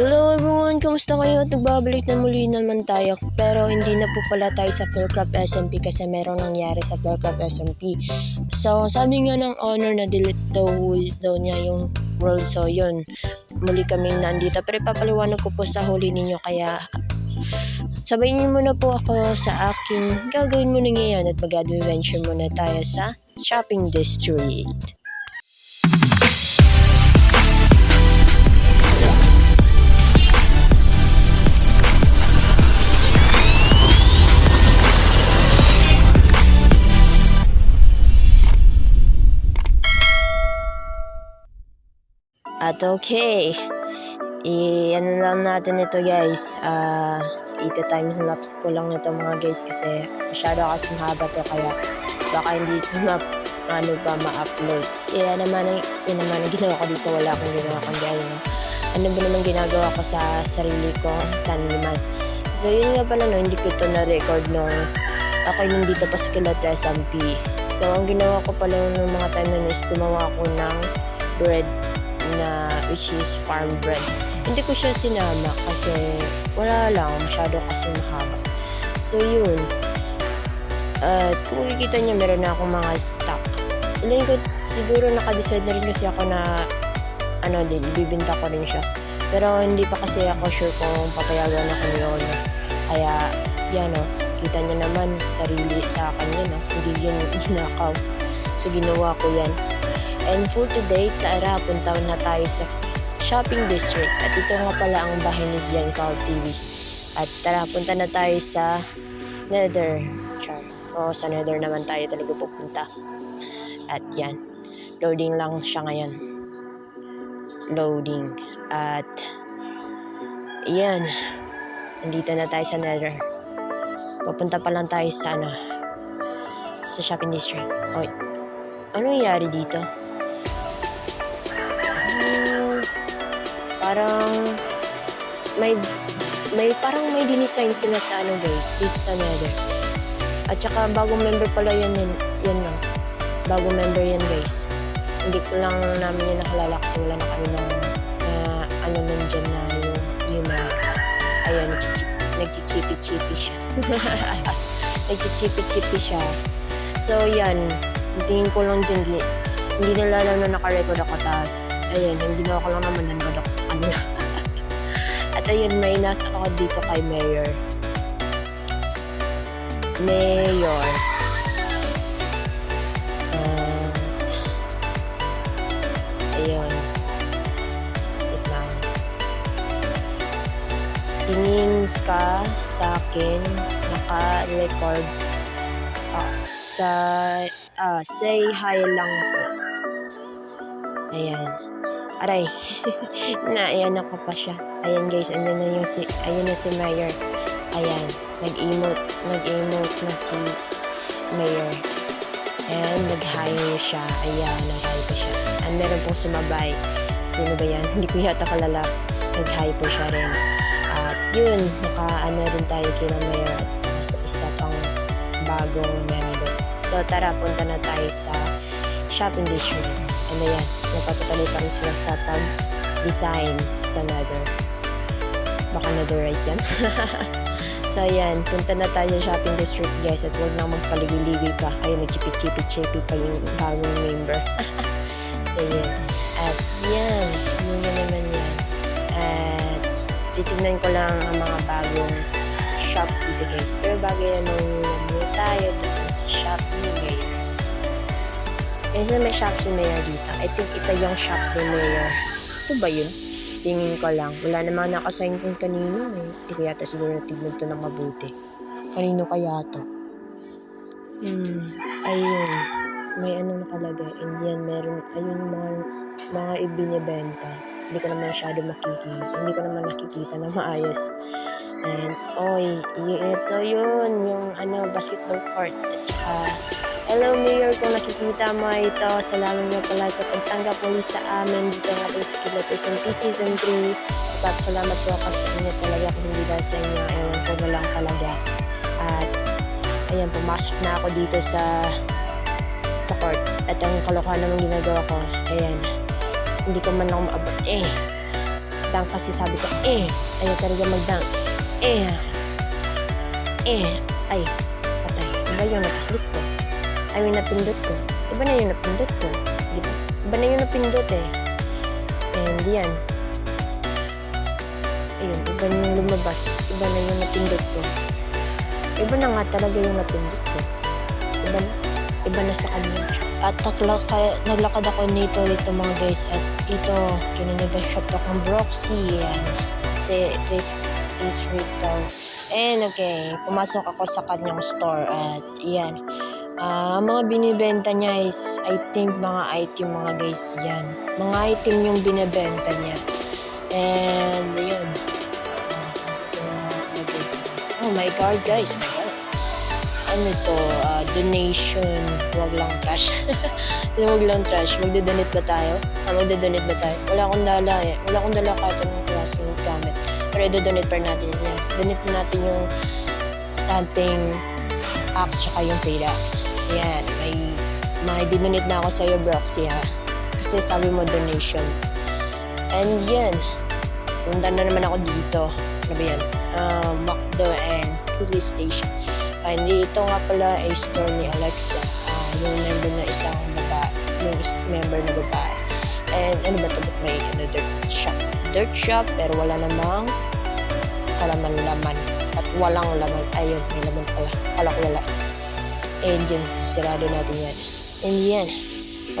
Hello everyone! Kamusta kayo? At nagbabalik na muli naman tayo. Pero hindi na po pala tayo sa Philcrap SMP kasi merong nangyari sa Philcrap SMP. So, sabi nga ng owner na delete daw, daw niya yung world. So, yun. Muli kaming nandito. Pero ipapaliwanag ko po sa huli ninyo kaya sabayin niyo muna po ako sa aking gagawin muna ngayon at mag-adventure muna tayo sa shopping district. At okay, i ano lang natin ito guys, ah, ita times lapse ko lang ito mga guys kasi masyado kasi mahaba to kaya baka hindi ito ma ano pa ma-upload. Kaya naman, ang- yun naman ang ginawa ko dito, wala akong ginawa kundi ayun. Ano ba naman ginagawa ko sa sarili ko, taniman. So yun nga pala no, hindi ko ito na-record nung ako nandito pa sa Kilat SMP. So ang ginawa ko pala nung mga time na is gumawa ako ng bread na which is farm bread. Hindi ko siya sinama kasi wala lang, masyado kasi mahaba. So yun, at kung makikita niyo meron na akong mga stock. And ko, siguro naka-decide na rin kasi ako na ano din, ibibinta ko rin siya. Pero hindi pa kasi ako sure kung papayagan ako owner. Kaya, yan o, kita niyo naman, sarili sa akin yan o. Hindi yun ginakaw. So, ginawa ko yan. And for today, tara, punta na tayo sa shopping district. At ito nga pala ang bahay ni Zian Carl TV. At tara, punta na tayo sa Nether. Char. O, sa Nether naman tayo talaga pupunta. At yan. Loading lang siya ngayon. Loading. At, yan. Nandito na tayo sa Nether. Papunta pa lang tayo sa ano, sa shopping district. Oy, ano nangyari dito? Parang may may parang may dinisign sila sa ano guys, dito sa Nether. At saka bagong member pala yan yan, yan lang. Bagong member yan guys. Hindi ko lang namin yun nakalala kasi wala na kami ng na ano nandyan na yung yung na ayan nagchichipi-chipi siya. nagchichipi-chipi siya. So yan, tingin ko lang dyan hindi nila alam na naka-record ako tas ayun, yung ginawa ko lang naman nanood ako sa kanila. At ayun, may nasa ako dito kay Mayor. Mayor. Ayun. Wait lang. Tingin ka sa akin, naka-record ah, sa, ah, say hi lang po. Ayan. Aray. na, ayan ako pa siya. Ayan guys, andyan na yung si, ayun na si Mayor. Ayan. Nag-emote, nag-emote na si Mayor. And nag-hi siya. Ayan, nag-hi po siya. And meron pong sumabay. Sino ba yan? Hindi ko yata kalala. Nag-hi po siya rin. At yun, naka-ano rin tayo kina Mayor at sa, sa isa pang bagong member. So tara, punta na tayo sa shopping district. Ano yan? Napapatuloy pa rin sila sa tag design sa Nether. Baka Netherite yan. so ayan, punta na tayo shopping district guys at huwag nang magpaligoy-ligoy pa. Ayun, nagchipi-chipi-chipi pa yung bagong member. so yan. At yan, yun na naman yan. At titignan ko lang ang mga bagong shop dito guys. Pero bago yan, muna tayo doon sa shop ni Mayor. Kasi may shop si Mayor dito. I think ito yung shop ni Mayor. Ito ba yun? Tingin ko lang. Wala namang nakasign kung kanino eh. Hindi ko yata siguro natignan to ng mabuti. Kanino kaya to? Hmm, ayun. May ano nakalagay. And yan, meron, ayun yung mga, mga ibinibenta. Hindi ko naman masyado makikita. Hindi ko naman nakikita na maayos. And, oy, ito yun, yung ano, basketball court. At saka, hello Mayor, kung nakikita mo ito, salamat nga pala sa pagtanggap muli sa amin dito nga po sa Kilat SMP Season 3. At salamat po ako sa inyo talaga kung hindi dahil sa inyo, ewan ko na lang talaga. At, ayan, pumasok na ako dito sa sa court. At ang kalokohan naman ginagawa ko, ayan, hindi ko man ako maabot. Eh, mag-dunk kasi sabi ko, eh, ayaw talaga mag-dunk. Eh, eh, ay, patay. Iba yung napaslip ko. I mean, napindot ko. Iba na yung napindot ko. Di ba? Iba na yung napindot eh. And yan. Ayun, iba na yung lumabas. Iba na yung napindot ko. Iba na nga talaga yung napindot ko. Iba na. Iba na sa kanya. At naglakad, naglakad ako nito dito mga guys. At ito, kinaniba shop akong Broxy. Yan. Si, please, please read daw. And okay, pumasok ako sa kanyang store. At yan. Ah, mga binibenta niya is I think mga item mga guys yan. Mga item yung binibenta niya. And yun. Ah, pasok ko na lagay. Oh my god guys, my god. Ano to? Ah, donation. Wag lang trash. Wag lang trash. Magdodonate ba tayo? Ah, magdodonate ba tayo? Wala akong dala eh. Wala akong dala kahit anong klase ng gamit. Pero i-donate pa natin yan. Donate natin yung ating axe tsaka yung paylax. Yan, may may dinonate na ako sa iyo, Broxy ha. Kasi sabi mo donation. And yan, punta na naman ako dito. Ano ba yan? Uh, McDo and police station. And dito nga pala ay store ni Alexa. Ah, yung member na isang babae. Yung member na babae. And ano ba ito? May ano, dirt shop? Dirt shop pero wala namang kalaman-laman. At walang laman. Ayun, may laman pala. Kala ko wala. And yun, sarado natin yan. And yan,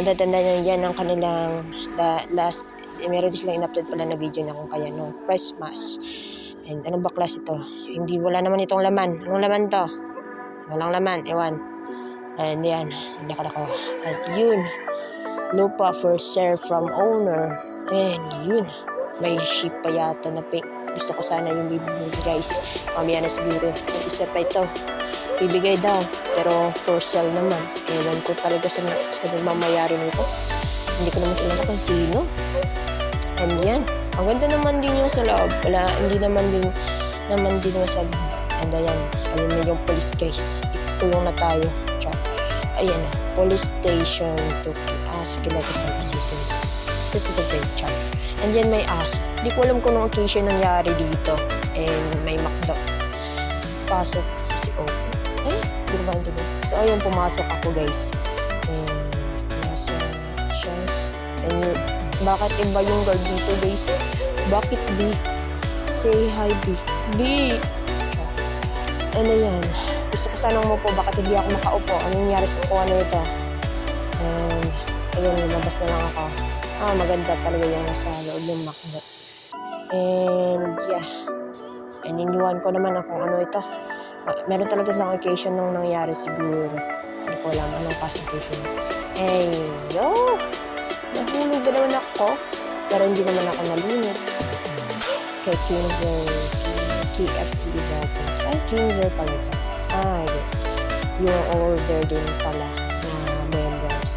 matatanda nyo yan ang kanilang la, last, eh, meron din silang in-upload pala na video na kung kaya no, Christmas. And ano ba class ito? Hindi, wala naman itong laman. Anong laman to? Walang laman, ewan. And yan, lakad ako. At yun, lupa for sale from owner. And yun, may ship pa yata na pink. Gusto ko sana yung bibigay guys. Mamaya na siguro. At isa pa ito. Bibigay daw. Pero for sale naman. Ewan ko talaga sa, sa nagmamayari nito. Hindi ko naman kilala kung sino. And yan. Ang ganda naman din yung sa loob. Wala, hindi naman din naman din masabi. And ayan. Ayun na yung police guys. Ikulong na tayo. Char. Ayan na. Police station to ah, sa kinagasan season. Sa season 3. Char. And yan may aso. Hindi ko alam kung anong occasion nangyari dito. And may McDo. Pasok si Opo. Eh, hindi ko maintindihan. So, ayun, pumasok ako, guys. And, nasa chest. And yun, bakit iba yung guard dito, guys? Bakit B? Say hi, B. B! Ano yan? Gusto ko sanang mo po, bakit hindi ako makaupo? Ano nangyari sa kuha na ito? And, ayun, lumabas na lang ako. Ah, maganda talaga yung nasa loob ng McDo. And, yeah. And iniwan ko naman kung ano ito. Ah, Meron talaga silang occasion nung nangyari siguro. Hindi ko alam anong presentation. Eh, yo! Nahulog ba naman ako? Pero hindi naman ako nalunod. Kay Kinzer, KFC is open. Ay, Kinzer pala ito. Ah, yes. Yung order din pala na members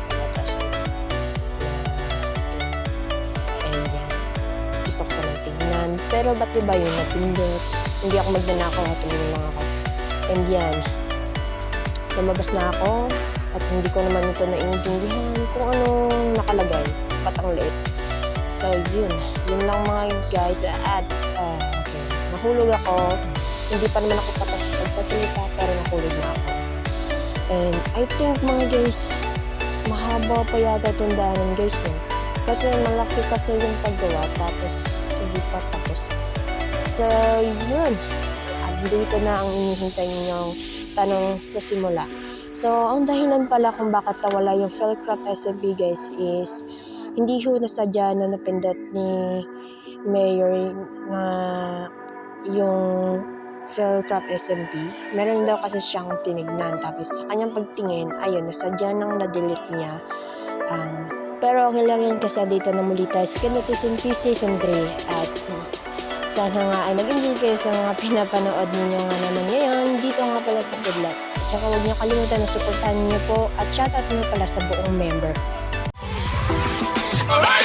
Gusto ko sanang tingnan. Pero ba't iba yung napindot? Hindi ako magnanakaw at tumingin lang ako. And yan, lumabas na ako at hindi ko naman ito naiintindihan kung anong nakalagay. Patang liit. So, yun. Yun lang mga guys. At, ah, okay. Nahulog ako. Hindi pa naman ako tapos magsasalita pero nahulog na ako. And I think mga guys, mahaba pa yata itong daanan guys no. Kasi malaki kasi yung paggawa tapos hindi pa tapos. So, yun. At dito na ang inihintay ninyong tanong sa simula. So, ang dahilan pala kung bakit nawala yung Fellcraft SMP guys is hindi ho nasadya na napindot ni Mayor na yung Fellcraft SMP. Meron daw kasi siyang tinignan. Tapos sa kanyang pagtingin, ayun, nasadya nang na-delete niya. Um, pero okay lang yan kasi dito na muli tayo sa Kinetism P Season 3 at sana nga ay nag-enjoy kayo sa mga pinapanood ninyo nga naman ngayon dito nga pala sa Good Kidlat. Tsaka huwag niyo kalimutan na supportahan niyo po at shoutout niyo pala sa buong member. Alright!